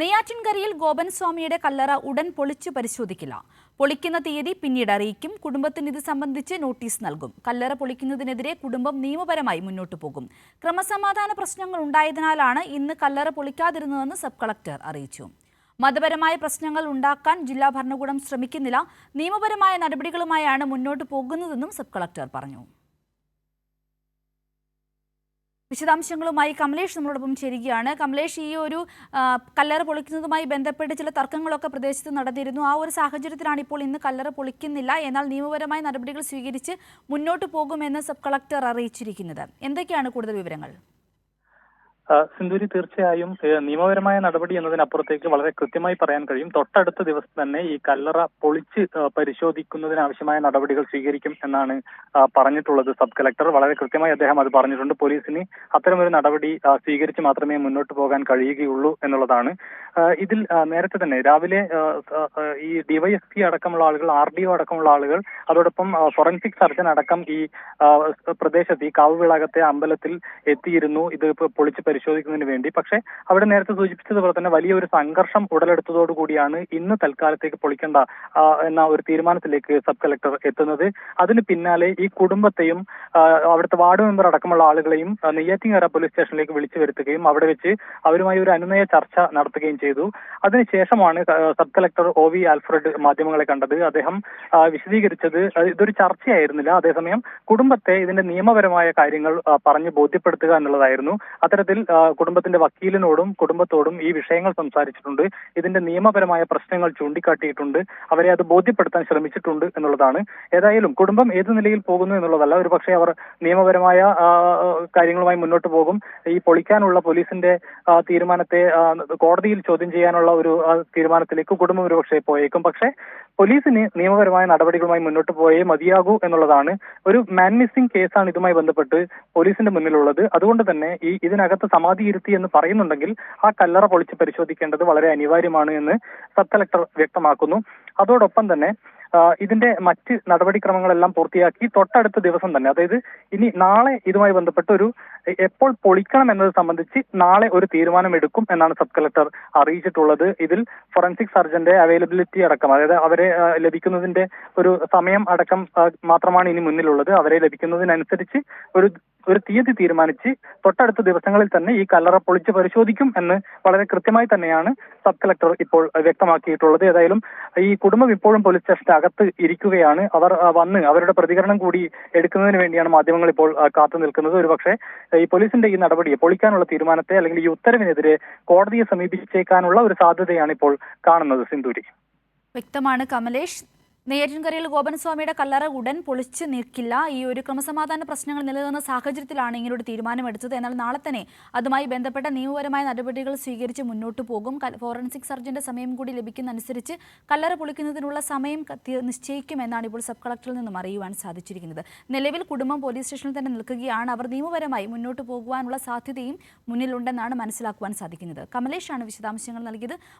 നെയ്യാറ്റിൻകരയിൽ ഗോപൻ സ്വാമിയുടെ കല്ലറ ഉടൻ പൊളിച്ചു പരിശോധിക്കില്ല. പൊളിക്കുന്ന തീയതി പിന്നീട് അറിയിക്കും. കുടുംബത്തിന് ഇത് സംബന്ധിച്ച് നോട്ടീസ് നൽകും. കല്ലറ പൊളിക്കുന്നതിനെതിരെ കുടുംബം നിയമപരമായി മുന്നോട്ടു പോകും. ക്രമസമാധാന പ്രശ്നങ്ങൾ ഉണ്ടായതിനാലാണ് ഇന്ന് കല്ലറ പൊളിക്കാതിരുന്നതെന്ന് സബ് കളക്ടർ അറിയിച്ചു. മതപരമായ പ്രശ്നങ്ങൾ ഉണ്ടാക്കാൻ ജില്ലാ ഭരണകൂടം ശ്രമിക്കുന്നില്ല. നിയമപരമായ നടപടികളുമായാണ് മുന്നോട്ടു പോകുന്നതെന്നും സബ് കളക്ടർ പറഞ്ഞു. വിശദാംശങ്ങളുമായി കമലേഷ് നമ്മളോടൊപ്പം ചേരുകയാണ്. കമലേഷ് ഈ ഒരു കല്ലറ പൊളിക്കുന്നതുമായി ബന്ധപ്പെട്ട് ചില തർക്കങ്ങളൊക്കെ പ്രദേശത്ത് നടന്നിരുന്നു. ആ ഒരു സാഹചര്യത്തിലാണ് ഇപ്പോൾ ഇന്ന് കല്ലറ പൊളിക്കുന്നില്ല. എന്നാൽ നിയമപരമായ നടപടികൾ സ്വീകരിച്ച് മുന്നോട്ട് പോകുമെന്ന് സബ് കളക്ടർ അറിയിച്ചിരിക്കുന്നത്. എന്തൊക്കെയാണ് കൂടുതൽ വിവരങ്ങൾ? സിന്ധൂരി തീർച്ചയായും നിയമപരമായ നടപടി എന്നതിനപ്പുറത്തേക്ക് വളരെ കൃത്യമായി പറയാൻ കഴിയും. തൊട്ടടുത്ത ദിവസം തന്നെ ഈ കല്ലറ പൊളിച്ച് പരിശോധിക്കുന്നതിനാവശ്യമായ നടപടികൾ സ്വീകരിക്കും എന്നാണ് പറഞ്ഞിട്ടുള്ളത് സബ് കളക്ടർ വളരെ കൃത്യമായി അദ്ദേഹം അത് പറഞ്ഞിട്ടുണ്ട്. പോലീസിന് അത്തരമൊരു നടപടി സ്വീകരിച്ച് മാത്രമേ മുന്നോട്ട് പോകാൻ കഴിയുകയുള്ളൂ എന്നുള്ളതാണ്. ഇതിൽ നേരത്തെ തന്നെ രാവിലെ ഈ ഡിവൈഎസ്പി അടക്കമുള്ള ആളുകൾ ആർ ഡി ഒ അടക്കമുള്ള ആളുകൾ അതോടൊപ്പം ഫോറൻസിക് സർജൻ അടക്കം ഈ പ്രദേശത്ത് ഈ കാവുവിളകത്തെ അമ്പലത്തിൽ എത്തിയിരുന്നു. ഇത് പൊളിച്ച് പരിശോധിക്കുന്നതിന് വേണ്ടി. പക്ഷേ അവിടെ നേരത്തെ സൂചിപ്പിച്ചതുപോലെ തന്നെ വലിയൊരു സംഘർഷം ഉടലെടുത്തതോടുകൂടിയാണ് ഇന്ന് തൽക്കാലത്തേക്ക് പൊളിക്കേണ്ട എന്ന ഒരു തീരുമാനത്തിലേക്ക് സബ് കളക്ടർ എത്തുന്നത്. അതിന് പിന്നാലെ ഈ കുടുംബത്തെയും അവിടുത്തെ വാർഡ് മെമ്പർ അടക്കമുള്ള ആളുകളെയും നെയ്യാറ്റിങ്ങര പോലീസ് സ്റ്റേഷനിലേക്ക് വിളിച്ചു വരുത്തുകയും അവിടെ വെച്ച് അവരുമായി ഒരു അനുനയ ചർച്ച നടത്തുകയും ചെയ്തു. അതിനുശേഷമാണ് sub collector O V Alfred മാധ്യമങ്ങളെ കണ്ടത്. അദ്ദേഹം വിശദീകരിച്ചത് ഇതൊരു ചർച്ചയായിരുന്നില്ല. അതേസമയം കുടുംബത്തെ ഇതിന്റെ നിയമപരമായ കാര്യങ്ങൾ പറഞ്ഞ് ബോധ്യപ്പെടുത്തുക എന്നുള്ളതായിരുന്നു. അത്തരത്തിൽ കുടുംബത്തിന്റെ വക്കീലിനോടും കുടുംബത്തോടും ഈ വിഷയങ്ങൾ സംസാരിച്ചിട്ടുണ്ട്. ഇതിന്റെ നിയമപരമായ പ്രശ്നങ്ങൾ ചൂണ്ടിക്കാട്ടിയിട്ടുണ്ട്. അവരെ അത് ബോധ്യപ്പെടുത്താൻ ശ്രമിച്ചിട്ടുണ്ട് എന്നുള്ളതാണ്. ഏതായാലും കുടുംബം ഏത് നിലയിൽ പോകുന്നു എന്നുള്ളതല്ല ഒരു പക്ഷേ അവർ നിയമപരമായ കാര്യങ്ങളുമായി മുന്നോട്ട് പോകും. ഈ പൊളിക്കാനുള്ള പോലീസിന്റെ തീരുമാനത്തെ കോടതിയിൽ ചോദ്യം ചെയ്യാനുള്ള ഒരു തീരുമാനത്തിലേക്ക് കുടുംബം ഒരുപക്ഷെ പോയേക്കും. പക്ഷേ പോലീസിന് നിയമപരമായ നടപടികളുമായി മുന്നോട്ട് പോയേ മതിയാകൂ എന്നുള്ളതാണ് ഒരു മാൻ മിസ്സിംഗ് കേസാണ് ഇതുമായി ബന്ധപ്പെട്ട് പോലീസിന്റെ മുന്നിലുള്ളത്. അതുകൊണ്ട് തന്നെ ഈ ഇതിനകത്ത് സമാധി ഇരുത്തി എന്ന് പറയുന്നുണ്ടെങ്കിൽ ആ കല്ലറ പൊളിച്ച് പരിശോധിക്കേണ്ടത് വളരെ അനിവാര്യമാണ് എന്ന് സബ് കളക്ടർ വ്യക്തമാക്കുന്നു. അതോടൊപ്പം തന്നെ ഇതിന്റെ മറ്റ് നടപടിക്രമങ്ങളെല്ലാം പൂർത്തിയാക്കി തൊട്ടടുത്ത ദിവസം തന്നെ അതായത് ഇനി നാളെ ഇതുമായി ബന്ധപ്പെട്ട് ഒരു എപ്പോൾ പൊളിക്കണം എന്നത് സംബന്ധിച്ച് നാളെ ഒരു തീരുമാനമെടുക്കും എന്നാണ് സബ് കളക്ടർ അറിയിച്ചിട്ടുള്ളത്. ഇതിൽ ഫോറൻസിക് സർജന്റെ അവൈലബിലിറ്റി അടക്കം അതായത് അവരെ ലഭിക്കുന്നതിന്റെ ഒരു സമയം അടക്കം മാത്രമാണ് ഇനി മുന്നിലുള്ളത്. അവരെ ലഭിക്കുന്നതിനനുസരിച്ച് ഒരു ഒരു തീയതി തീരുമാനിച്ച് തൊട്ടടുത്ത ദിവസങ്ങളിൽ തന്നെ ഈ കല്ലറ പൊളിച്ച് പരിശോധിക്കും എന്ന് വളരെ കൃത്യമായി തന്നെയാണ് സബ് കളക്ടർ ഇപ്പോൾ വ്യക്തമാക്കിയിട്ടുള്ളത്. ഏതായാലും ഈ കുടുംബം ഇപ്പോഴും പോലീസ് സ്റ്റേഷന്റെ അകത്ത് ഇരിക്കുകയാണ്. അവർ വന്ന് അവരുടെ പ്രതികരണം കൂടി എടുക്കുന്നതിന് വേണ്ടിയാണ് മാധ്യമങ്ങൾ ഇപ്പോൾ കാത്തു നിൽക്കുന്നത്. ഒരുപക്ഷെ ഈ പോലീസിന്റെ ഈ നടപടിയെ പൊളിക്കാനുള്ള തീരുമാനത്തെ അല്ലെങ്കിൽ ഈ ഉത്തരവിനെതിരെ കോടതിയെ സമീപിച്ചേക്കാനുള്ള ഒരു സാധ്യതയാണ് ഇപ്പോൾ കാണുന്നത് സിന്ധൂരി വ്യക്തമാണ് കമലേഷ്. നെയ്യാറ്റിൻകരയിൽ ഗോപൻസ്വാമിയുടെ കല്ലറ ഉടൻ പൊളിച്ചു നിൽക്കില്ല ഈ ഒരു ക്രമസമാധാന പ്രശ്നങ്ങൾ നിലനിന്ന സാഹചര്യത്തിലാണ് ഇങ്ങനൊരു തീരുമാനമെടുത്തത്. എന്നാൽ നാളെ തന്നെ അതുമായി ബന്ധപ്പെട്ട നിയമപരമായ നടപടികൾ സ്വീകരിച്ച് മുന്നോട്ട് പോകും. ഫോറൻസിക് സർജന്റെ സമയം കൂടി ലഭിക്കുന്നതനുസരിച്ച് കല്ലറ പൊളിക്കുന്നതിനുള്ള സമയം നിശ്ചയിക്കുമെന്നാണ് ഇപ്പോൾ സബ് കളക്ടറിൽ നിന്നും അറിയുവാൻ സാധിച്ചിരിക്കുന്നത്. നിലവിൽ കുടുംബം പോലീസ് സ്റ്റേഷനിൽ തന്നെ നിൽക്കുകയാണ്. അവർ നിയമപരമായി മുന്നോട്ട് പോകുവാനുള്ള സാധ്യതയും മുന്നിലുണ്ടെന്നാണ് മനസ്സിലാക്കുവാൻ സാധിക്കുന്നത്. കമലേഷാണ് വിശദാംശങ്ങൾ നൽകിയത്.